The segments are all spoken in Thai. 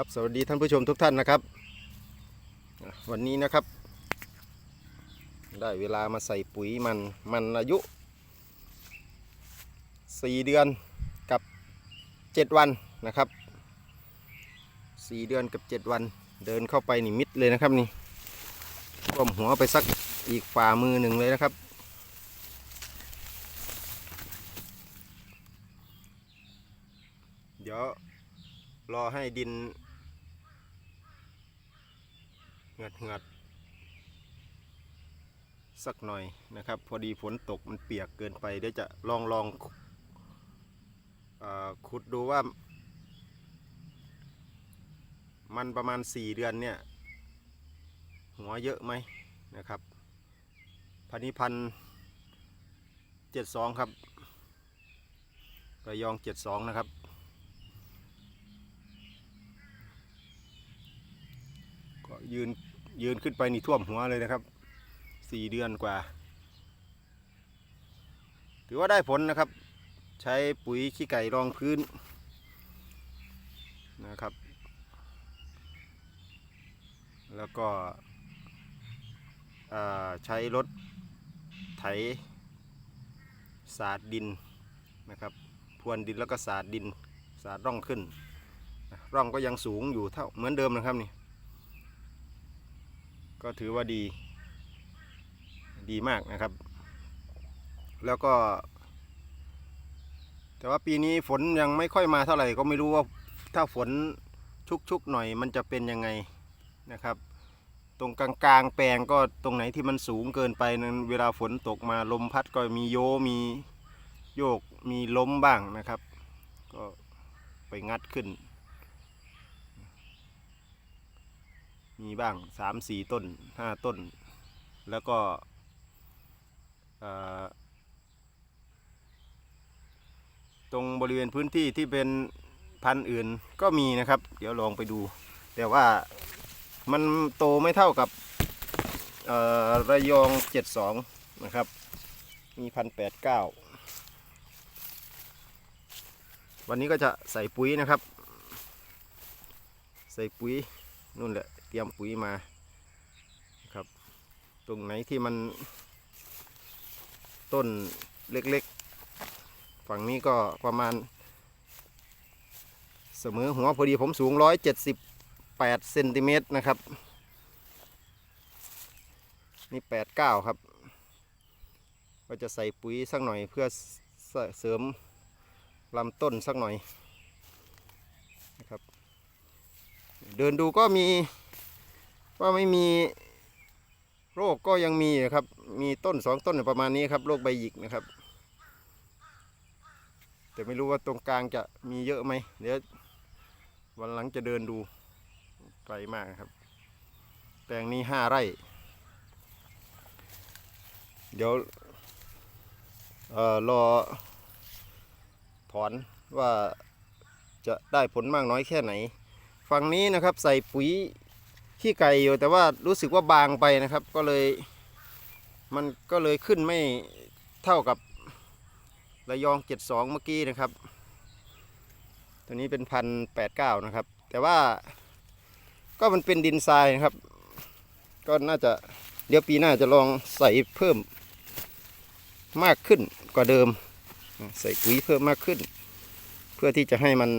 ครับสวัสดีท่านผู้ชมทุกท่านนะครับ วันนี้นะครับ ได้เวลามาใส่ปุ๋ยมันมันอายุ 4 เดือนกับ 7 วันนะครับ 4 เดือนกับ 7 วัน เดินเข้าไปนี่มิดเลยนะครับนี่ท่วมหัวไปสักอีกฝ่ามือหนึ่งเลยนะครับเดี๋ยวรอให้ดิน เหงือดเหงือดสักหน่อยนะครับ พอดีฝนตกมันเปียกเกินไปเดี๋ยวจะลองลองอขุดดูว่า มันประมาณ 4 เดือนเนี่ย หัวเยอะไหมนะครับ พันนิพันเจ็ดสองครับระยองเจ็ดสองนะครับก็ยืน ยืนขึ้นไปนี่ท่วมหัวเลยนะครับสี่เดือนกว่า ถือว่าได้ผลนะครับ ใช้ปุ๋ยขี้ไก่รองพื้นนะครับ แล้วก็ใช้รถไถสาดดินนะครับพรวนดินแล้วก็สาดดินสาดร่องขึ้น ร่องก็ยังสูงอยู่เท่าเหมือนเดิมนะครับนี่ ก็ถือว่าดี ดีมากนะครับ แล้วก็ แต่ว่าปีนี้ฝนยังไม่ค่อยมาเท่าไหร่ก็ไม่รู้ว่าถ้าฝนชุกๆหน่อยมันจะเป็นยังไงนะครับ ตรงกลางๆแปลงก็ตรงไหนที่มันสูงเกินไปนั้นเวลาฝนตกมาลมพัดก็มีโยมีโยกมีล้มบ้างนะครับ ก็ไปงัดขึ้น มีบ้างสามสี่ต้นห้าต้น แล้วก็ตรงบริเวณพื้นที่ที่เป็นพันธุ์อื่นก็มีนะครับ เดี๋ยวลองไปดู แต่ว่ามันโตไม่เท่ากับระยองเจ็ดสองนะครับ มีพันแปดเก้าวันนี้ก็จะใส่ปุ๋ยนะครับ ใส่ปุ๋ยนู่นแหละ รียมปุ๋ยมาครับ ตรงไหนที่มัน ต้นเล็กๆ ฝั่งนี้ก็ประมาณ เสมอหัวพอดีผมสูง 178เซนติเมตรนะครับ นี่ 89 ครับ ก็จะใส่ปุ๋ยสักหน่อยเพื่อเสริมลำต้นสักหน่อยนะครับ เดินดูก็มี ว่าไม่มีโรคก็ยังมีนะครับ มีต้นสองต้นประมาณนี้ครับโรคใบหยิกนะครับ แต่ไม่รู้ว่าตรงกลางจะมีเยอะไหมเดี๋ยววันหลังจะเดินดูไกลมากครับ แปลงนี้ห้าไร่ เดี๋ยวออรอถอนว่าจะได้ผลมากน้อยแค่ไหน ฝั่งนี้นะครับใส่ปุ๋ย ขี้ไก่อยู่แต่ว่ารู้สึกว่าบางไปนะครับ ก็เลยมันก็เลยขึ้นไม่เท่ากับระยอง 72 เมื่อกี้นะครับ ตัวนี้เป็นพันแปดเก้านะครับ แต่ว่าก็มันเป็นดินทรายนะครับ ก็น่าจะเดี๋ยวปีหน้าจะลองใส่เพิ่มมากขึ้นกว่าเดิม ใส่ปุ๋ยเพิ่มมากขึ้น เพื่อที่จะให้มัน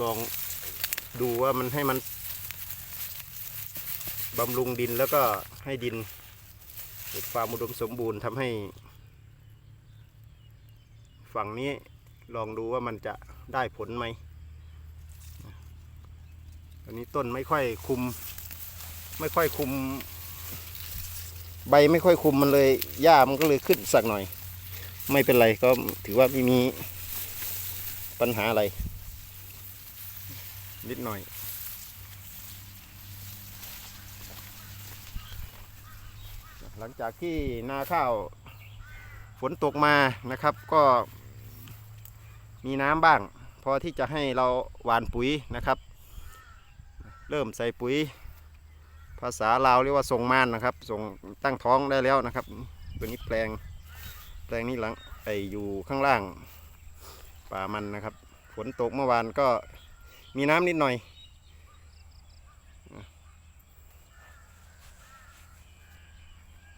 ลองดูว่ามันให้มันบำรุงดินแล้วก็ให้ดินเกิดความอุดมสมบูรณ์ทำให้ ฝั่งนี้ลองดูว่ามันจะได้ผลไหมอันนี้ต้นไม่ค่อยคุม ไม่ค่อยคุม ใบไม่ค่อยคุมมันเลยหญ้ามันก็เลยขึ้นสักหน่อย ไม่เป็นไรก็ถือว่าไม่มีปัญหาอะไร นิดหน่อยหลังจากที่นาข้าวฝนตกมานะครับ ก็มีน้ำบ้าง พอที่จะให้เราหว่านปุ๋ยนะครับ เริ่มใส่ปุ๋ย ภาษาลาวเรียกว่าส่งมานนะครับส่งตั้งท้องได้แล้วนะครับ ตัวนี้แปลงแปลงนี้หลังไออยู่ข้างล่างป่ามันนะครับ ฝนตกเมื่อวานก็ มีน้ำนิดหน่อย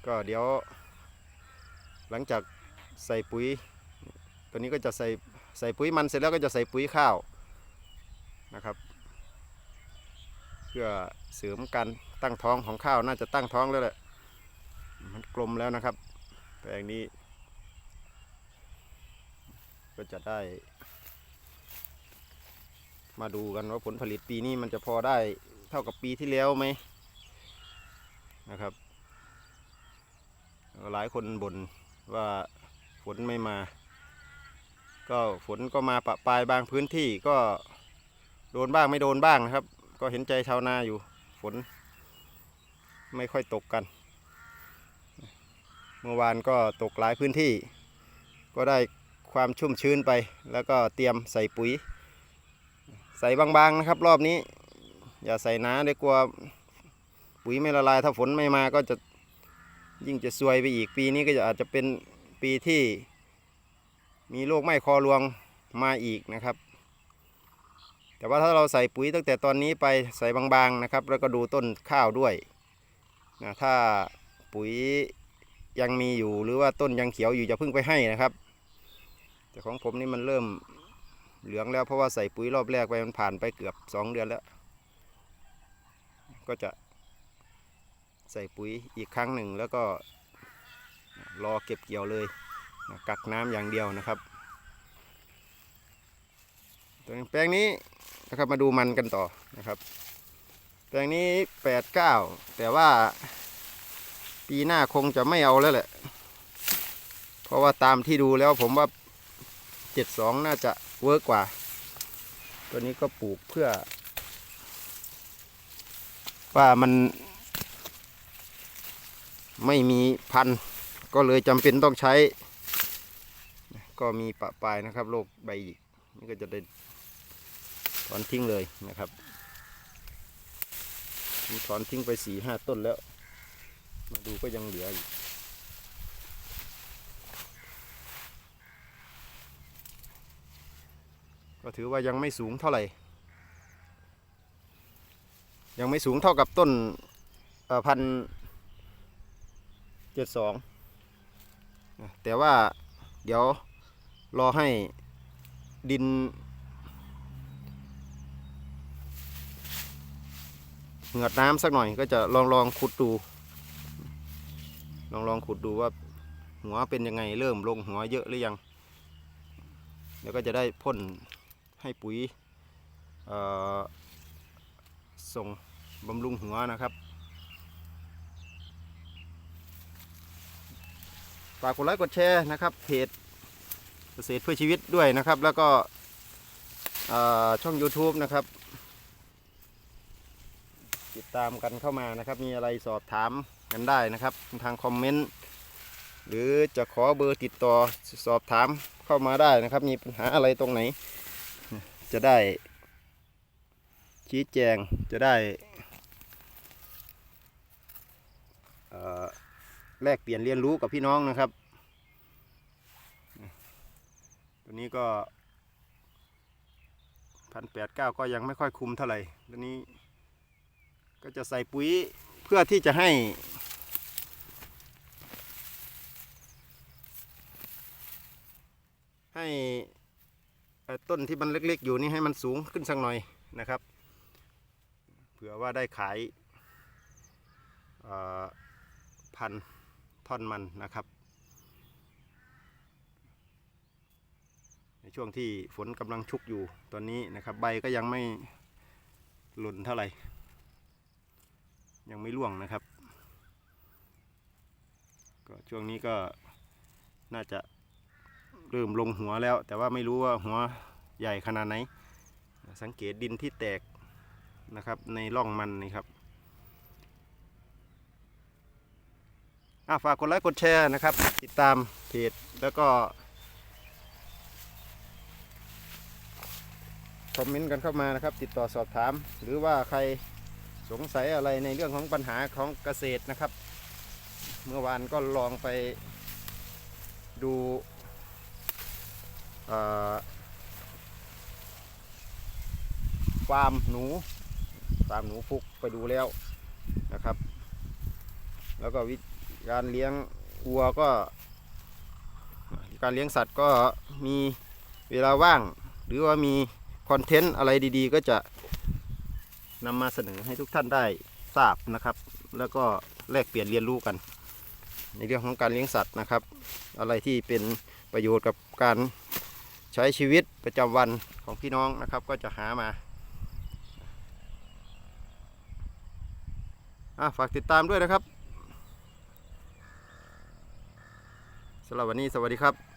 ก็เดี๋ยว หลังจากใส่ปุ๋ย ตัวนี้ก็จะใส่ใส่ปุ๋ยมันเสร็จแล้วก็จะใส่ปุ๋ยข้าวนะครับ เพื่อเสริมการตั้งท้องของข้าวน่าจะตั้งท้องแล้วแหละมันกลมแล้วนะครับแปลงนี้ ก็จะได้ มาดูกันว่าผลผลิตปีนี้มันจะพอได้เท่ากับปีที่แล้วไหมนะครับหลายคนบ่นว่าฝนไม่มา ก็ฝนก็มาปะปลายบางพื้นที่ก็โดนบ้างไม่โดนบ้างนะครับ ก็เห็นใจชาวนาอยู่ฝน ไม่ค่อยตกกัน เมื่อวานก็ตกหลายพื้นที่ ก็ได้ความชุ่มชื้นไป แล้วก็เตรียมใส่ปุ๋ย ใส่บางๆนะครับ รอบนี้ อย่าใส่หนาเดี๋ยวกลัวปุ๋ยไม่ละลายถ้าฝนไม่มาก็จะยิ่งจะซวยไปอีกปีนี้ก็จะอาจจะเป็นปีที่ มีโรคไหม้คอรวงมาอีกนะครับ แต่ว่าถ้าเราใส่ปุ๋ยตั้งแต่ตอนนี้ไปใส่บางๆนะครับ แล้วก็ดูต้นข้าวด้วยนะถ้าปุ๋ยยังมีอยู่หรือว่าต้นยังเขียวอยู่จะเพิ่งไปให้นะครับ แต่ของผมนี่มันเริ่ม เหลืองแล้วเพราะว่าใส่ปุ๋ยรอบแรกไปมันผ่านไปเกือบสองเดือนแล้ว ก็จะใส่ปุ๋ยอีกครั้งหนึ่งแล้วก็รอเก็บเกี่ยวเลยกักน้ำอย่างเดียวนะครับตัวแปลงนี้นะครับมาดูมันกันต่อนะครับ แปลงนี้แปดเก้าแต่ว่าปีหน้าคงจะไม่เอาแล้วแหละ เพราะว่าตามที่ดูแล้วผมว่าเจ็ดสองน่าจะ เวิร์กกว่า ตัวนี้ก็ปลูกเพื่อ ว่ามัน ไม่มีพันธุ์ก็เลยจำเป็นต้องใช้ ก็มีปะปลายนะครับโรคใบหยิกนี่ก็จะได้ถอนทิ้งเลยนะครับผมถอนทิ้งไปสี่ห้าต้นแล้ว มาดูก็ยังเหลืออยู่ ก็ถือว่ายังไม่สูงเท่าไหร่ ยังไม่สูงเท่ากับต้นพันเจ็ดสองแต่ว่าเดี๋ยวรอให้ดิน เหงือดน้ำสักหน่อยก็จะลองลองขุดดู ลองลองขุดดูว่าหัวเป็นยังไงเริ่มลงหัวเยอะหรือยัง เดี๋ยวก็จะได้พ่น ให้ปุ๋ยส่งบำรุงหัวนะครับฝากกดไลค์กดแชร์นะครับเพจเกษตรเพื่อชีวิตด้วยนะครับ แล้วก็ช่อง YouTube นะครับ ติดตามกันเข้ามานะครับ มีอะไรสอบถามกันได้นะครับทางคอมเมนต์หรือจะขอเบอร์ติดต่อสอบถามเข้ามาได้นะครับ มีปัญหาอะไรตรงไหน จะได้ชี้แจงจะได้แลกเปลี่ยนเรียนรู้กับพี่น้องนะครับ ตัวนี้ก็พันแปดเก้าก็ยังไม่ค่อยคุมเท่าไหร่ตัวนี้ ก็จะใส่ปุ๋ยเพื่อที่จะให้ ให้ ต้นที่มันเล็กๆ อยู่นี่ให้มันสูงขึ้นสักหน่อยนะครับ เผื่อว่าได้ขายพันท่อนมันนะครับ ในช่วงที่ฝนกำลังชุกอยู่ตอนนี้นะครับ ใบก็ยังไม่หล่นเท่าไหร่ ยังไม่ร่วงนะครับ ก็ช่วงนี้ก็น่าจะ เริ่มลงหัวแล้ว แต่ว่าไม่รู้ว่าหัวใหญ่ขนาดไหน สังเกตดินที่แตกนะครับในร่องมันนี่ครับฝากกดไลค์กดแชร์นะครับ ติดตามเพจแล้วก็คอมเมนต์กันเข้ามานะครับ ติดต่อสอบถาม หรือว่าใครสงสัยอะไรในเรื่องของปัญหาของเกษตรนะครับ เมื่อวานก็ลองไปดู ฟาร์มหนูฟาร์มหนูฟุกไปดูแล้วนะครับ แล้วก็วิธีการเลี้ยงวัวก็ การเลี้ยงสัตว์ก็มีเวลาว่าง หรือว่ามีคอนเทนต์อะไรดีๆ ก็จะนำมาเสนอให้ทุกท่านได้ทราบนะครับ แล้วก็แลกเปลี่ยนเรียนรู้กัน ในเรื่องของการเลี้ยงสัตว์นะครับ อะไรที่เป็นประโยชน์กับการ ใช้ชีวิตประจำวันของพี่น้องนะครับ ก็จะหามาอะฝากติดตามด้วยนะครับสำหรับวันนี้สวัสดีครับ